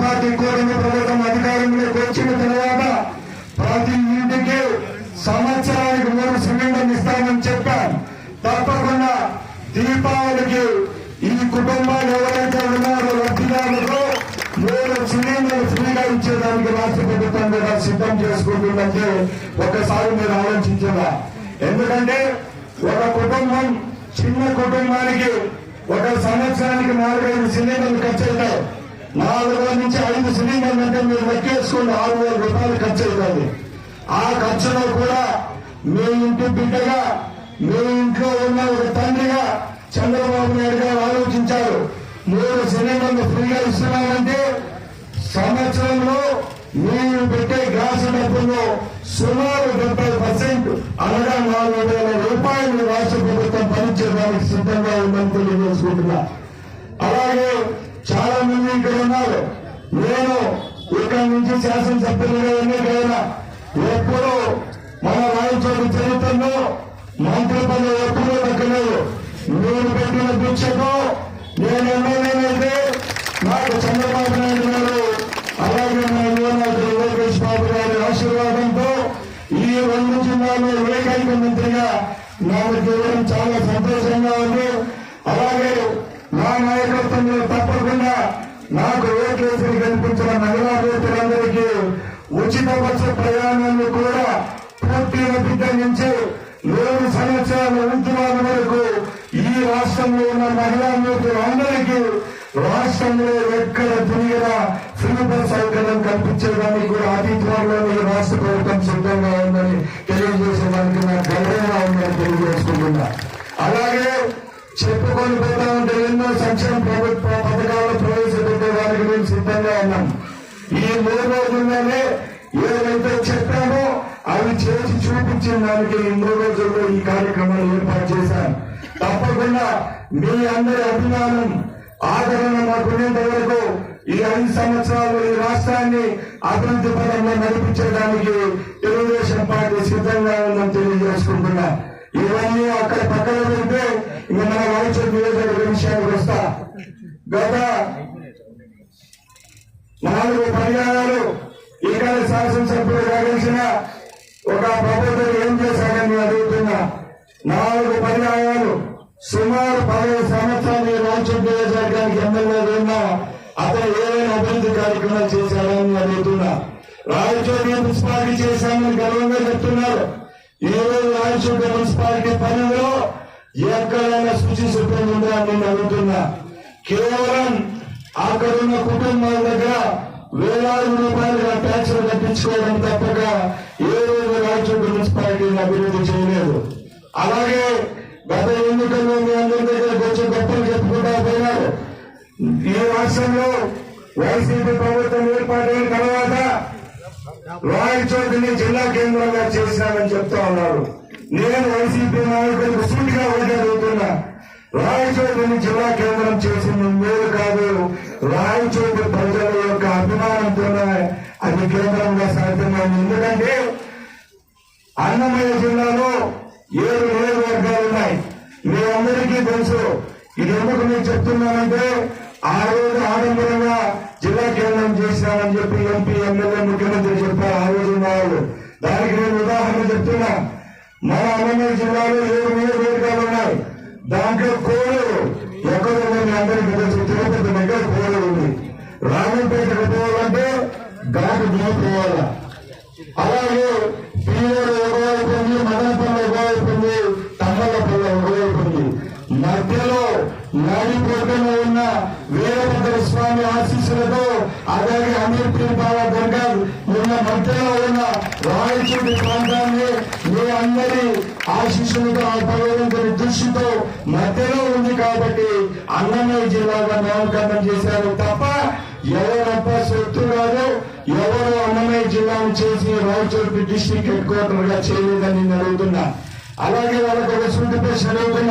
Party కూటమి ప్రభుత్వం అధికారంలోకి వచ్చిన తర్వాత ప్రతి ఇంటికి సంవత్సరానికి మూడు సిలిండర్లు ఇస్తామని చెప్పాం. తప్పకుండా దీపావళికి ఈ కుటుంబాలు ఎవరైతే ఉన్నారో లబ్ధిదారులకు మూడు సిలిండర్లు ఫ్రీగా ఇచ్చేదానికి రాష్ట్ర ప్రభుత్వం కూడా సిద్ధం చేసుకుంటుందంటే ఒకసారి మీరు ఆలోచించదా ఎందుకంటే ఒక కుటుంబం చిన్న కుటుంబానికి ఒక సంవత్సరానికి నాలుగైదు సిలిండర్లు ఖర్చు అవుతాయి. నాలుగు వేల నుంచి ఐదు సిలిండర్లు అంటే మీరు లెక్కేసుకుని ఆరు వేల రూపాయలు ఖర్చు అవుతుంది ఆ ఖర్చులో కూడా మీ ఇంటి బిడ్డగా మీ ఇంట్లో ఉన్న ఒక తండ్రిగా చంద్రబాబు నాయుడు గారు ఆలోచించారు. మూడు సిలిండర్లు ఫ్రీగా ఇస్తున్నామంటే సంవత్సరంలో మీరు పెట్టే గ్యాస్ డబ్బుల్లో సుమారు డెబ్బై పర్సెంట్ అనగా నాలుగు వేల రూపాయలు రాష్ట్ర ప్రభుత్వం పనిచేయడానికి సిద్ధంగా ఉందని తెలియజేసుకుంటున్నా. అలాగే మంది ఇక్కడ ఉన్నారు నేను ఇక్కడ నుంచి శాసనసభ్యులుగా ఎన్నికైన ఎప్పుడు మన రాయచోటి చరిత్రలో మంత్రి పదవి ఎప్పుడూ దక్కలేదు. మీరు పెట్టిన దీక్షకు నేను ఎమ్మెల్యేనైతే నాకు చంద్రబాబు నాయుడు గారు అలాగే మా యువ లోకేష్ బాబు గారి ఆశీర్వాదంతో ఈ రెండు జిల్లాలో ఏకైక మంత్రిగా నాకు ఇవ్వడం చాలా సంతోషంగా ఉంది. అలాగే నా నాయకత్వంలో తప్పకుండా నాకు కేసులు కనిపించిన మహిళా రైతులందరికీ ఉచిత బస్సు ప్రయాణాన్ని కూడా పూర్తిగా బిడ్డ నుంచి మూడు సంవత్సరాల ఉద్యమాల వరకు ఈ రాష్ట్రంలో ఉన్న మహిళా రైతులందరికీ రాష్ట్రంలో ఎక్కడ తిరిగినా సులభ సౌకర్యం కల్పించడానికి కూడా అతి త్వరలోనే ఈ రాష్ట్ర ప్రభుత్వం సిద్ధంగా ఉందని తెలియజేసేదానికి నాకు గౌరవంగా ఉందని తెలియజేసుకుంటున్నా. అలాగే చెప్పుకొని పోతా ఉంటే ఎన్నో సంక్షేమ ప్రభుత్వ పథకాలు మేము సిద్ధంగా ఉన్నాం. ఈ మూడు రోజుల్లోనే ఏదైతే చెప్పామో అవి చేసి చూపించిన దానికి ఈ మూడు రోజుల్లో ఈ కార్యక్రమాలు ఏర్పాటు చేశాను తప్పకుండా మీ అందరి అభిమానం ఆదరణ మాకునేంత వరకు ఈ ఐదు సంవత్సరాలు ఈ రాష్ట్రాన్ని అభివృద్ధి పరంగా నడిపించడానికి తెలుగుదేశం పార్టీ సిద్ధంగా ఉందని తెలియజేసుకుంటున్నా. ఇవన్నీ అక్కడ పక్కన పెడితే ఇంకా మన భవిష్యత్ నియోజకవర్గ విషయానికి వస్తా. గత నాలుగు పర్యాయాలు ఇక్కడ శాసనసభ్యులు గెలిచిన ఒక ప్రభుత్వం ఏం చేశారని అడుగుతున్నా. నాలుగు పర్యాయాలు సుమారు పదహైదు సంవత్సరాలు ఈ రాజ్యం నియోజకవర్గానికి ఎమ్మెల్యే ఉన్నా అతను ఏదైనా అభివృద్ధి కార్యక్రమాలు చేశారని అడుగుతున్నా. రాయచోటి మున్సిపాలిటీ చేశామని గర్వంగా చెప్తున్నారు. ఈ రోజు రాయచోటి మున్సిపాలిటీ పనిలో ఎక్కడైనా సూచి సుప్రీం ఉందా అని నేను అడుగుతున్నా. కేవలం అక్కడ ఉన్న కుటుంబాల దగ్గర వేలాది రూపాయలుగా ట్యాక్సులు కట్టించుకోవడం తప్పక ఏ రోజు రాయచోటి మున్సిపాలిటీని అభివృద్ధి చేయలేదు. అలాగే గత ఎన్నికల్లో మీ అందరి దగ్గర కొంచెం గొప్పలు చెప్పుకుంటా పోయినారు. ఈ రాష్ట్రంలో వైసీపీ ప్రభుత్వం ఏర్పాటైన తర్వాత రాయచోటిని జిల్లా కేంద్రంగా చేశామని చెప్తా ఉన్నారు. నేను వైసీపీ నాయకులకు సూటిగా అడుగుతున్నా రాయచోటిని జిల్లా కేంద్రం చేసింది మీరు కాదు. రాయచోటి ప్రజల యొక్క అభిమానంతోనే అది కేంద్రంగా సాధ్యమైంది. ఎందుకంటే అన్నమయ్య జిల్లాలో ఏడు నియోజకవర్గాలు ఉన్నాయి. మీ అందరికీ తెలుసు. ఇది ఎందుకు నేను చెప్తున్నానంటే ఆ రోజు ఆడంబరంగా జిల్లా కేంద్రం చేశామని చెప్పి ఎంపీ ఎమ్మెల్యే ముఖ్యమంత్రి చెప్పారు ఆ రోజు ఉన్నవాళ్ళు దానికి నేను ఉదాహరణ చెప్తున్నా. మన అన్నమయ్య జిల్లాలో ఏడు నియోజకవర్గాలు ఉన్నాయి. దాంట్లో కోడలు ఎక్కడ అందరికీ తెలుసు తిరుపతి దగ్గర కోడలు ఉంది. రాజంపేటకు పోవాలంటే ఘాటు దిగి పోవాలా? అలాగే పీఓడు ఒకవైపు ఉంది మదనపల్లి ఒకవైపు ఉంది తమ్మలపల్లి ఒకవైపు ఉంది మధ్యలో నడిపోటున ఉన్న వీరభద్ర స్వామి ఆశీస్సులతో అలాగే అమీర్పీర్ బాబా దర్గా ఉన్న మధ్యలో ఉన్న రాయచూటి ప్రాంతాన్ని మీ అందరి ఆశీస్సులతో ఆ భగవంతుని మనిషితో మధ్యలో ఉంది కాబట్టి అన్నమయ్య జిల్లాగా నామకరణం చేశారు. తప్ప ఎవరప్ప సొత్తు కాదు ఎవరు అన్నమయ్య జిల్లాను చేసి రాయచోటి డిస్టిక్ హెడ్ క్వార్టర్గా చేయలేదని నేను అడుగుతున్నా. అలాగే వాళ్ళకి ఒక సూటి ప్రశ్న అడుగుతున్నా.